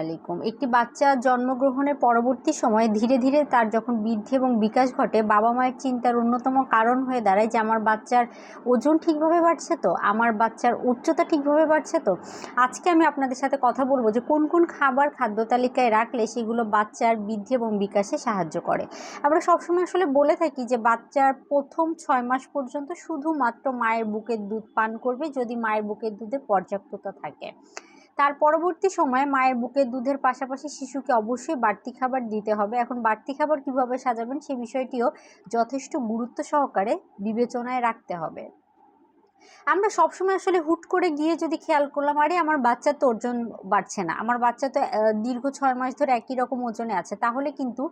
আলাইকুম। একটি বাচ্চা জন্মগ্রহণের পরবর্তী সময়ে ধীরে ধীরে তার যখন বৃদ্ধি এবং বিকাশ ঘটে বাবা মায়ের চিন্তার অন্যতম কারণ হয়ে দাঁড়ায় যে, আমার বাচ্চার ওজন ঠিকভাবে বাড়ছে তো? আমার বাচ্চার উচ্চতা ঠিকভাবে বাড়ছে তো? আজকে আমি আপনাদের সাথে কথা বলব যে, কোন কোন খাবার খাদ্য তালিকায় রাখলে সেগুলো বাচ্চার বৃদ্ধি এবং বিকাশে সাহায্য করে। আমরা সবসময় আসলে বলে থাকি যে, বাচ্চার প্রথম ছয় মাস পর্যন্ত শুধুমাত্র মায়ের বুকের দুধ পান করবে যদি মায়ের বুকের দুধে পর্যাপ্ততা থাকে। তার পরবর্তী সময়ে মায়ের বুকে দুধের পাশাপাশি শিশুকে অবশ্যই বাড়তি খাবার দিতে হবে। এখন বাড়তি খাবার কীভাবে সাজাবেন সে বিষয়টিও যথেষ্ট গুরুত্ব সহকারে বিবেচনায় রাখতে হবে। আমরা সবসময় আসলে হুট করে গিয়ে যদি খেয়াল করলাম, আরে আমার বাচ্চা তো ওজন বাড়ছে না, আমার বাচ্চা তো দীর্ঘ ছয় মাস ধরে একই রকম ওজনে আছে, তাহলে কিন্তু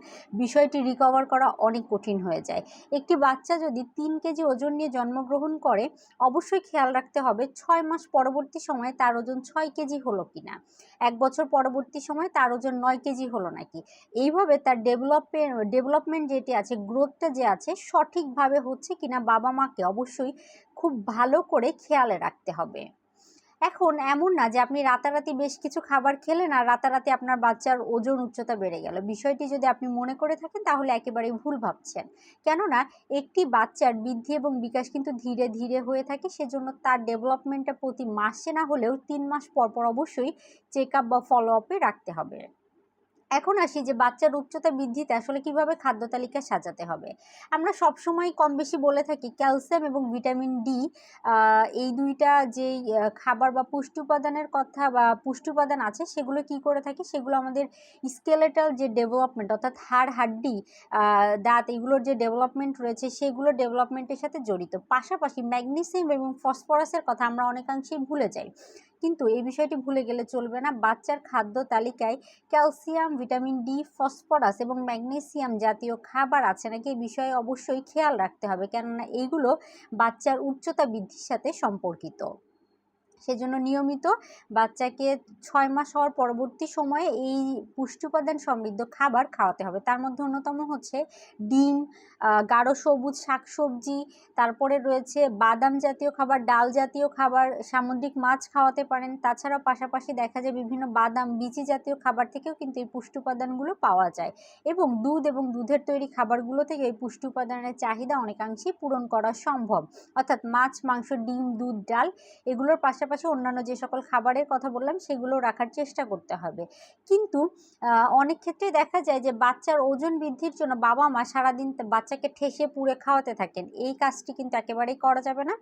বিষয়টি রিকভার করা অনেক কঠিন হয়ে যায়। একটি বাচ্চা যদি তিন কেজি ওজন নিয়ে জন্মগ্রহণ করে, অবশ্যই খেয়াল রাখতে হবে ছয় মাস পরবর্তী সময়ে তার ওজন ছয় কেজি হলো কিনা। এক বছর পরবর্তী সময় তার ওজন নয় কেজি হলো নাকি? এইভাবে তার ডেভেলপে ডেভেলপমেন্ট যেটি আছে গ্রোথটা যে আছে, সঠিকভাবে হচ্ছে কিনা বাবা মাকে অবশ্যই খুব ভালো করে খেয়ালে রাখতে হবে। এখন এমন না যে আপনি রাতারাতি বেশ কিছু খাবার খেলেন আর রাতারাতি আপনার বাচ্চার ওজন উচ্চতা বেড়ে গেল। বিষয়টি যদি আপনি মনে করে থাকেন, তাহলে একেবারেই ভুল ভাবছেন। কেননা, একটি বাচ্চার বৃদ্ধি এবং বিকাশ কিন্তু ধীরে ধীরে হয়ে থাকে, সেজন্য তার ডেভেলপমেন্টটা প্রতি মাসে না হলেও তিন মাস পর পর অবশ্যই চেক আপ বা ফলো আপে রাখতে হবে। এখন আসি যে বাচ্চার উচ্চতা বৃদ্ধিতে আসলে কীভাবে খাদ্য তালিকা সাজাতে হবে। আমরা সবসময় কম বেশি বলে থাকি ক্যালসিয়াম এবং ভিটামিন ডি। এই দুইটা যেই খাবার বা পুষ্টি উপাদানের কথা বা পুষ্টি উপাদান আছে, সেগুলো কি করে থাকি? সেগুলো আমাদের স্কেলেটাল যে ডেভেলপমেন্ট অর্থাৎ হাড়, হাড্ডি দাঁত, এগুলোর যে ডেভেলপমেন্ট রয়েছে, সেগুলো ডেভেলপমেন্টের সাথে জড়িত। পাশাপাশি ম্যাগনেসিয়াম এবং ফসফরাসের কথা আমরা অনেকাংশেই ভুলে যাই। কিন্তু এই বিষয়টি ভুলে গেলে চলবে না। বাচ্চার খাদ্য তালিকায় ক্যালসিয়াম, ভিটামিন ডি, ফসফরাস এবং ম্যাগনেসিয়াম জাতীয় খাবার আছে নাকি এই বিষয়ে অবশ্যই খেয়াল রাখতে হবে। কেননা এইগুলো বাচ্চার উচ্চতা বৃদ্ধির সাথে সম্পর্কিত। সেজন্য নিয়মিত বাচ্চাকে ছয় মাস হওয়ার পরবর্তী সময়ে এই পুষ্টি উপাদান সমৃদ্ধ খাবার খাওয়াতে হবে। তার মধ্যে অন্যতম হচ্ছে ডিম গাঢ় সবুজ শাকসবজি, তারপরে রয়েছে বাদাম জাতীয় খাবার, ডাল জাতীয় খাবার, সামুদ্রিক মাছ খাওয়াতে পারেন। তাছাড়াও পাশাপাশি দেখা যায় বিভিন্ন বাদাম, বিচি জাতীয় খাবার থেকেও কিন্তু এই পুষ্টি উপাদানগুলো পাওয়া যায়। এবং দুধ এবং দুধের তৈরি খাবারগুলো থেকে এই পুষ্টি উপাদানের চাহিদা অনেকাংশেই পূরণ করা সম্ভব। অর্থাৎ মাছ, মাংস, ডিম, দুধ, ডাল এগুলোর পাশাপাশি পাশাপাশি অন্যান্য যে সকল খাবারের কথা বললাম, সেগুলো রাখার চেষ্টা করতে হবে। কিন্তু অনেক ক্ষেত্রে দেখা যায় যে বাচ্চার ওজন বৃদ্ধির জন্য বাবা মা সারাদিন বাচ্চাকে ঠেসে পুড়ে খাওয়াতে থাকেন। এই কাজটি কিন্তু একেবারেই করা যাবে না।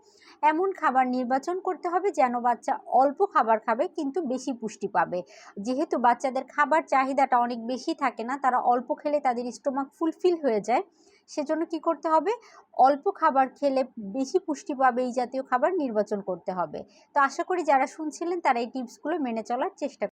এমন খাবার নির্বাচন করতে হবে যেন বাচ্চা অল্প খাবার খাবে, কিন্তু বেশি পুষ্টি পাবে। যেহেতু বাচ্চাদের খাবার চাহিদাটা অনেক বেশি থাকে না, তারা অল্প খেলে তাদের স্টোমাক ফুলফিল হয়ে যায়। সেজন্য কি করতে হবে? অল্প খাবার খেলে বেশি পুষ্টি পাবে এই জাতীয় খাবার নির্বাচন করতে হবে। তো আশা করি যারা শুনছিলেন তারা এই টিপসগুলো মেনে চলার চেষ্টা